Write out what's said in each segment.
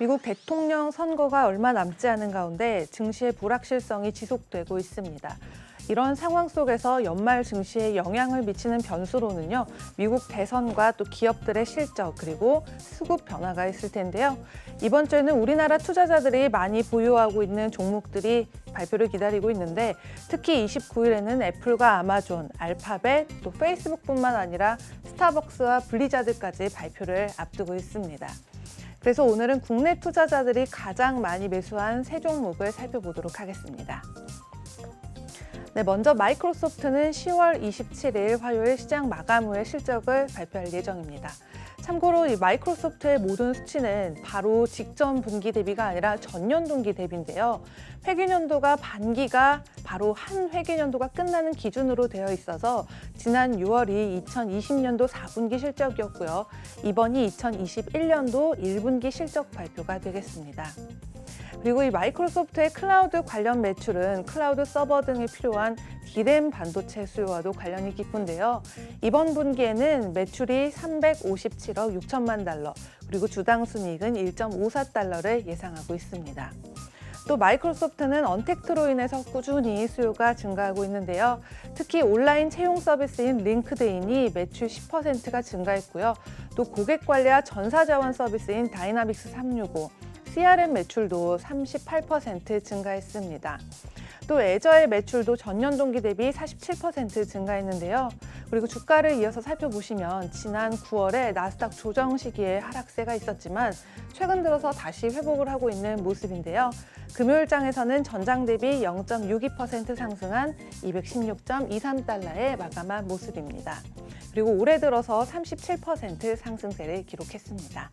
미국 대통령 선거가 얼마 남지 않은 가운데 증시의 불확실성이 지속되고 있습니다. 이런 상황 속에서 연말 증시에 영향을 미치는 변수로는요, 미국 대선과 또 기업들의 실적 그리고 수급 변화가 있을 텐데요. 이번 주에는 우리나라 투자자들이 많이 보유하고 있는 종목들이 발표를 기다리고 있는데 특히 29일에는 애플과 아마존, 알파벳, 또 페이스북뿐만 아니라 스타벅스와 블리자드까지 발표를 앞두고 있습니다. 그래서 오늘은 국내 투자자들이 가장 많이 매수한 세 종목을 살펴보도록 하겠습니다. 네, 먼저 마이크로소프트는 10월 27일 화요일 시장 마감 후에 실적을 발표할 예정입니다. 참고로 이 마이크로소프트의 모든 수치는 바로 직전 분기 대비가 아니라 전년 동기 대비인데요. 회계년도가 반기가 바로 한 회계년도가 끝나는 기준으로 되어 있어서 지난 6월이 2020년도 4분기 실적이었고요. 이번이 2021년도 1분기 실적 발표가 되겠습니다. 그리고 이 마이크로소프트의 클라우드 관련 매출은 클라우드 서버 등에 필요한 디램 반도체 수요와도 관련이 깊은데요. 이번 분기에는 매출이 357억 6천만 달러, 그리고 주당 순이익은 1.54달러를 예상하고 있습니다. 또 마이크로소프트는 언택트로 인해서 꾸준히 수요가 증가하고 있는데요. 특히 온라인 채용 서비스인 링크드인이 매출 10%가 증가했고요. 또 고객 관리와 전사 자원 서비스인 다이나믹스 365, CRM 매출도 38% 증가했습니다. 또 애저의 매출도 전년 동기 대비 47% 증가했는데요. 그리고 주가를 이어서 살펴보시면 지난 9월에 나스닥 조정 시기에 하락세가 있었지만 최근 들어서 다시 회복을 하고 있는 모습인데요. 금요일장에서는 전장 대비 0.62% 상승한 216.23달러에 마감한 모습입니다. 그리고 올해 들어서 37% 상승세를 기록했습니다.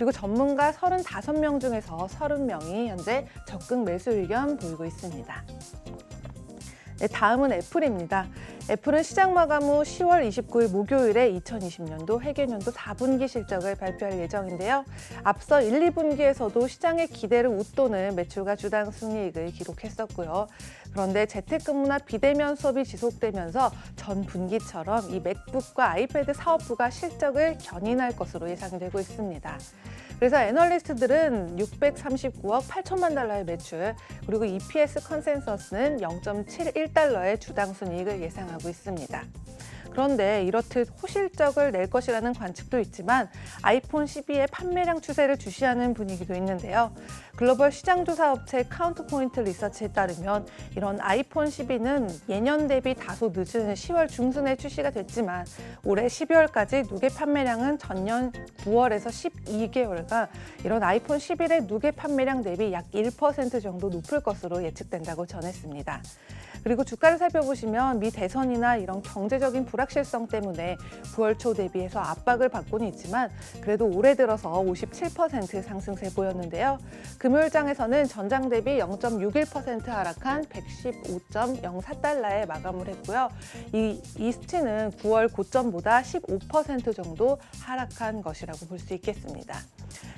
그리고 전문가 35명 중에서 30명이 현재 적극 매수 의견 보이고 있습니다. 네, 다음은 애플입니다. 애플은 시장 마감 후 10월 29일 목요일에 2020년도 회계년도 4분기 실적을 발표할 예정인데요. 앞서 1, 2분기에서도 시장의 기대를 웃도는 매출과 주당 순이익을 기록했었고요. 그런데 재택근무나 비대면 수업이 지속되면서 전 분기처럼 이 맥북과 아이패드 사업부가 실적을 견인할 것으로 예상되고 있습니다. 그래서 애널리스트들은 639억 8천만 달러의 매출, 그리고 EPS 컨센서스는 0.71 달러의 주당 순이익을 예상하고 있습니다. 그런데 이렇듯 호실적을 낼 것이라는 관측도 있지만 아이폰 12의 판매량 추세를 주시하는 분위기도 있는데요. 글로벌 시장조사 업체 카운트포인트 리서치에 따르면 이런 아이폰 12는 예년 대비 다소 늦은 10월 중순에 출시가 됐지만 올해 12월까지 누계 판매량은 전년 9월에서 12개월간 이런 아이폰 11의 누계 판매량 대비 약 1% 정도 높을 것으로 예측된다고 전했습니다. 그리고 주가를 살펴보시면 미 대선이나 이런 경제적인 불 확실성 때문에 9월 초 대비해서 압박을 받고는 있지만 그래도 올해 들어서 57% 상승세 보였는데요. 금요일장에서는 전장 대비 0.61% 하락한 115.04달러에 마감을 했고요. 이, 이 수치는 9월 고점보다 15% 정도 하락한 것이라고 볼 수 있겠습니다.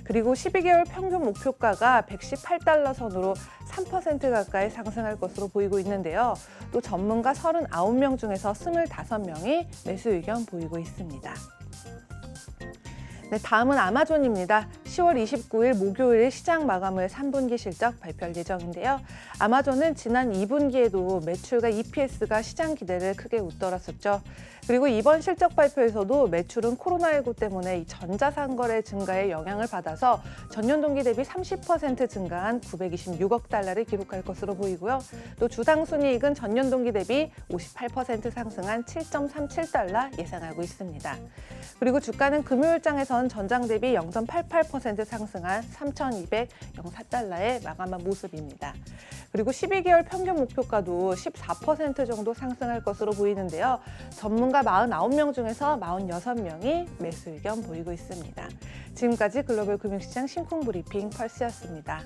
그리고 12개월 평균 목표가가 118달러 선으로 3% 가까이 상승할 것으로 보이고 있는데요. 또 전문가 39명 중에서 25명이 매수 의견 보이고 있습니다. 네, 다음은 아마존입니다. 10월 29일 목요일 시장 마감을 3분기 실적 발표할 예정인데요. 아마존은 지난 2분기에도 매출과 EPS가 시장 기대를 크게 웃돌았었죠. 그리고 이번 실적 발표에서도 매출은 코로나19 때문에 이 전자상거래 증가에 영향을 받아서 전년 동기 대비 30% 증가한 926억 달러를 기록할 것으로 보이고요. 또 주당 순이익은 전년 동기 대비 58% 상승한 7.37달러 예상하고 있습니다. 그리고 주가는 금요일장에 선 전장 대비 0.88% 상승한 3,204달러에 마감한 모습입니다. 그리고 12개월 평균 목표가도 14% 정도 상승할 것으로 보이는데요. 전문가 49명 중에서 46명이 매수 의견 보이고 있습니다. 지금까지 글로벌 금융시장 심쿵 브리핑 펄스였습니다.